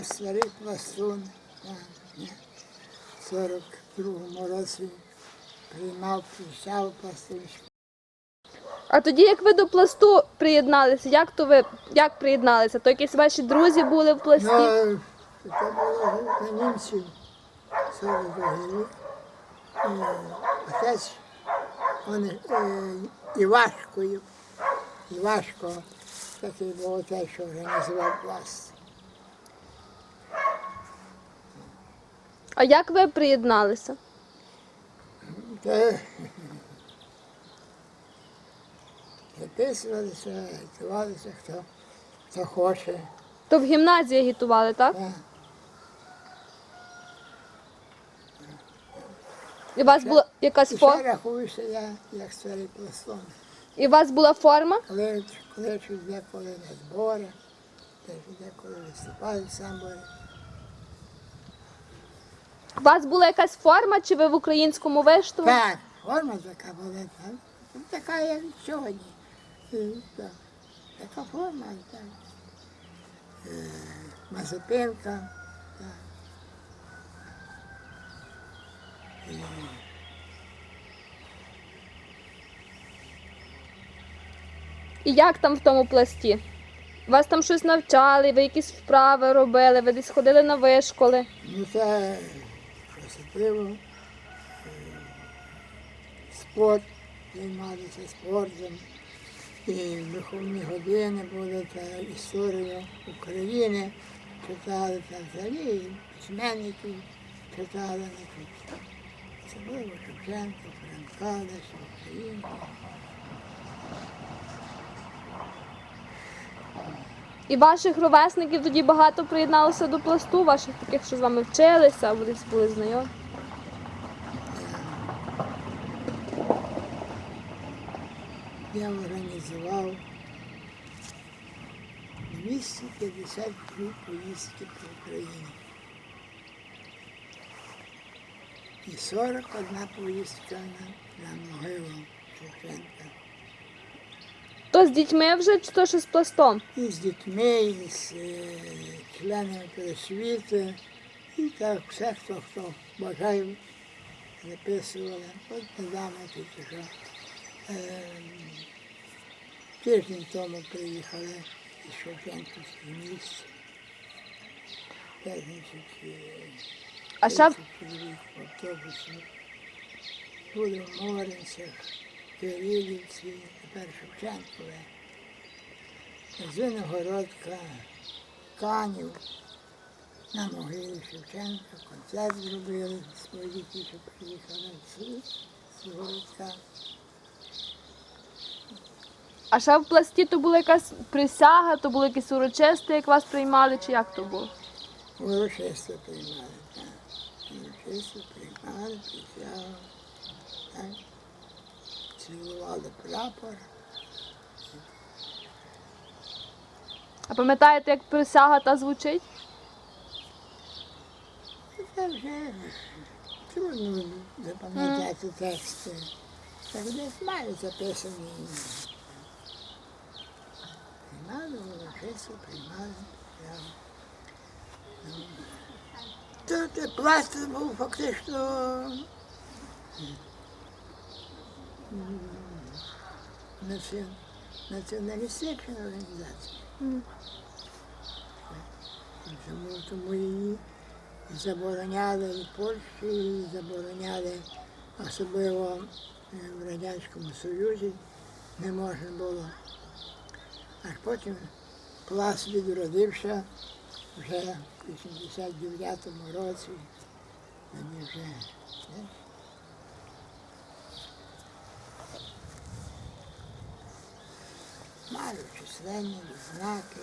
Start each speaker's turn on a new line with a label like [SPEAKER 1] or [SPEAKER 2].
[SPEAKER 1] Я старий пластун. так, я 42-му році приймав присягу пластунську.
[SPEAKER 2] А тоді, як ви до пласту приєдналися, як то ви як приєдналися? То якісь ваші друзі були в пласті?
[SPEAKER 1] Ну, це було на німців 42 рік. Отець, він е, Івашкою, Івашко, такий був отець, що організував пласт.
[SPEAKER 2] А як ви приєдналися?
[SPEAKER 1] Та записувалися, готувалися, хто, хто хоче.
[SPEAKER 2] То в гімназії агітували, так?
[SPEAKER 1] Так.
[SPEAKER 2] І у вас була якась форма?
[SPEAKER 1] рахуюся я як старий пластун.
[SPEAKER 2] І у вас була форма?
[SPEAKER 1] Коли, коли деколи на збори, теж деколи виступаю в самборі.
[SPEAKER 2] У вас була якась форма, чи ви в українському виштові?
[SPEAKER 1] Так, форма така була, так. Така як сьогодні. Е. Така форма, так. Е, Мазепинка, так.
[SPEAKER 2] І як там в тому пласті? Вас там щось навчали, ви якісь вправи робили, ви десь ходили на вишколи.
[SPEAKER 1] Ну це особливо е, спорт, займалися спортом. І виховні години були та історію України, читали та взагалі письменників читали. Особливо Шевченка, Франка, Українка.
[SPEAKER 2] І ваших ровесників тоді багато приєдналося до пласту, ваших таких, що з вами вчилися, або десь були знайомі.
[SPEAKER 1] Я організував 252 поїздки по Україні. І 41 поїздка на, на могилу Шевченка.
[SPEAKER 2] То з дітьми вже, чи то ще з пластом?
[SPEAKER 1] І з дітьми, і з е, членами пересвіти, і так все, хто хто бажає, записували. От недавно тільки що. Е, тиждень тому приїхали із Шевченківського місця. Е,
[SPEAKER 2] А ще
[SPEAKER 1] 30 чоловік в автобусі. Були в Моринцях, Кирилівці, тепер Шевченкове. Звиногородка, Канів, на могилі Шевченка, концерт зробили свої діти, що приїхали з городка.
[SPEAKER 2] А ще в пласті то була якась присяга, то було якесь урочисте, як вас приймали, чи як то було?
[SPEAKER 1] Урочисто приймали, так. Урочисто приймали, присягу, так. Цілували прапор.
[SPEAKER 2] А пам'ятаєте, як присяга та звучить?
[SPEAKER 1] Це вже трудно запам'ятати тексти. Так десь маю записані. Приймали, урочисто приймали. присягу. Ну, То те пласт був фактично наці- націоналістична організація. Тому, тому її забороняли в Польщі, і забороняли особливо е, в Радянському Союзі не можна було. Аж потім клас відродився вже в 89-му році. Вони вже мають численні знаки.